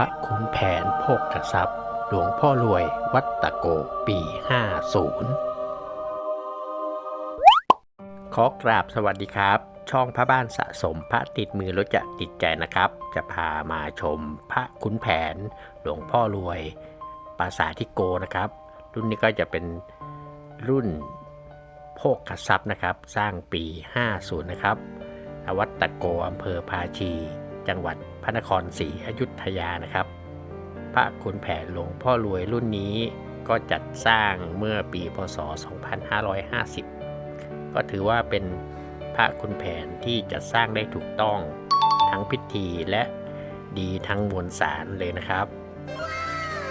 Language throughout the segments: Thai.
พระขุนแผนโภกทรัพย์ หลวงพ่อรวยวัดตะโกปี 50 ขอกราบสวัสดีครับ ช่องพระบ้านสะสมพระติดมือรถจะติดใจนะครับ จะพามาชมพระขุนแผน หลวงพ่อรวยปราสาทิโกนะครับ รุ่นนี้ก็จะเป็นรุ่นโภคทรัพย์นะครับ สร้างปี 50 นะครับวัดตะโกอำเภอภาชี จังหวัดพระนครศรีอยุธยานะครับ พระขุนแผนหลวงพ่อรวยรุ่นนี้ก็จัดสร้างเมื่อปีพศ 2550 ก็ถือว่าเป็นพระขุนแผนที่จัดสร้างได้ถูกต้องทั้งพิธีและดีทั้งมวลสารเลยนะครับ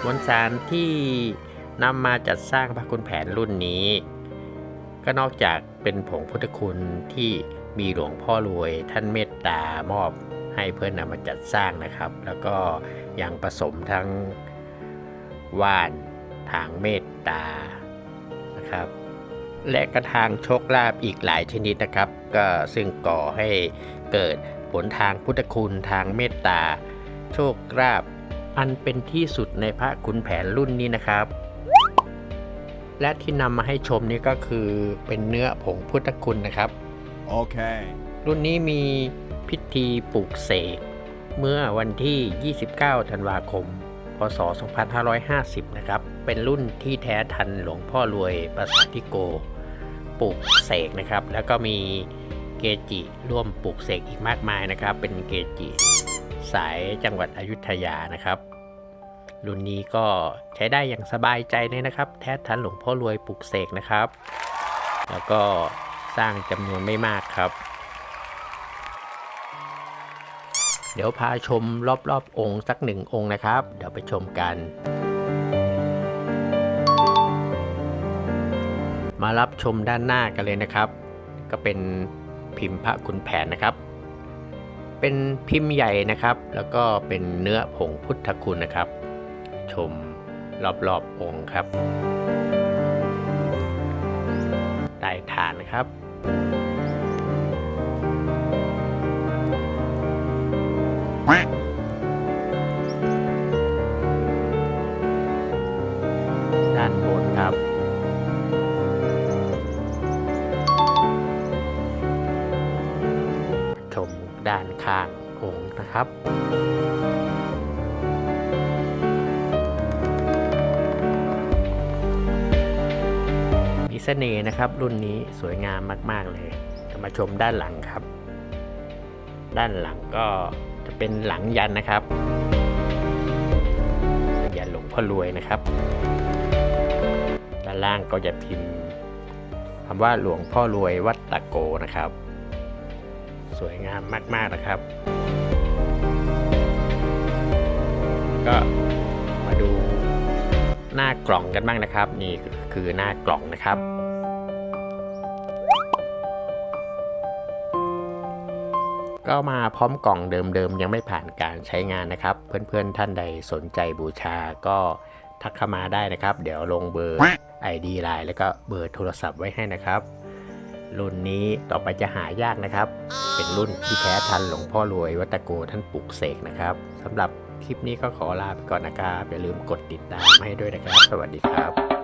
มวลสารที่นำมาจัดสร้างพระขุนแผนรุ่นนี้ ก็นอกจากเป็นผงพุทธคุณที่มีหลวงพ่อรวยท่านเมตตามอบ ให้เพื่อนนำมาจัดสร้างนะครับ แล้วก็ยังผสมทั้งว่านทางเมตตานะครับ และกระทางโชคลาภอีกหลายชนิดนะครับ ก็ซึ่งก่อให้เกิดผลทางพุทธคุณทางเมตตา โชคลาภอันเป็นที่สุดในพระขุนแผนรุ่นนี้นะครับ และที่นำมาให้ชมนี้ก็คือเป็นเนื้อผงพุทธคุณนะครับ Okay. รุ่นนี้มี พิธีปลูกเสก เมื่อวันที่ 29 ธันวาคม พศ 2550 นะครับ เป็นรุ่นที่แท้ทันหลวงพ่อรวยประสาทิโก ปลูกเสกนะครับ แล้วก็มีเกจิร่วมปลูกเสกอีกมากมายนะครับ เป็นเกจิสายจังหวัดอยุธยานะครับ รุ่นนี้ก็ใช้ได้อย่างสบายใจเลยนะครับ แท้ทันหลวงพ่อรวยปลูกเสกนะครับ แล้วก็สร้างจำนวนไม่มากครับ เดี๋ยวพาชมรอบๆอองค์สักหนึ่งองค์นะครับ เดี๋ยวไปชมกัน มารับชมด้านหน้ากันเลยนะครับ ก็เป็นพิมพ์พระขุนแผนนะครับ เป็นพิมพ์ใหญ่นะครับ แล้วก็เป็นเนื้อผงพุทธคุณนะครับ ชมรอบๆองค์ครับใต้ฐานนะครับ ครับ ชมด้านข้างองค์นะครับมีเสน่ห์นะครับรุ่นนี้สวยงามมาก ๆ เลยมาชมด้านหลังครับ ด้านหลังก็จะเป็นหลังยันนะครับ ยันหลวงพ่อรวยนะครับ ล่างก็จะพิมพ์คำว่าหลวงพ่อรวยวัดตะโกนะครับ สวยงามมาก ๆ นะครับ ก็มาดูหน้ากล่องกันบ้างนะครับ นี่คือหน้ากล่องนะครับก็มาพร้อมกล่องเดิมๆ ยังไม่ผ่านการใช้งานนะครับ เพื่อนๆท่านใดสนใจบูชาก็ ทักเข้ามาได้นะครับ เดี๋ยวลงเบอร์ ID ไลน์แล้วก็เบอร์โทรศัพท์ไว้ให้นะครับ รุ่นนี้ต่อไปจะหายากนะครับ เป็นรุ่นที่แท้ทันหลวงพ่อรวยวัตโกท่านปลุกเสกนะครับสำหรับคลิปนี้ก็ขอลาไปก่อนนะครับอย่าลืมกดติดตามให้ด้วยนะครับ สวัสดีครับ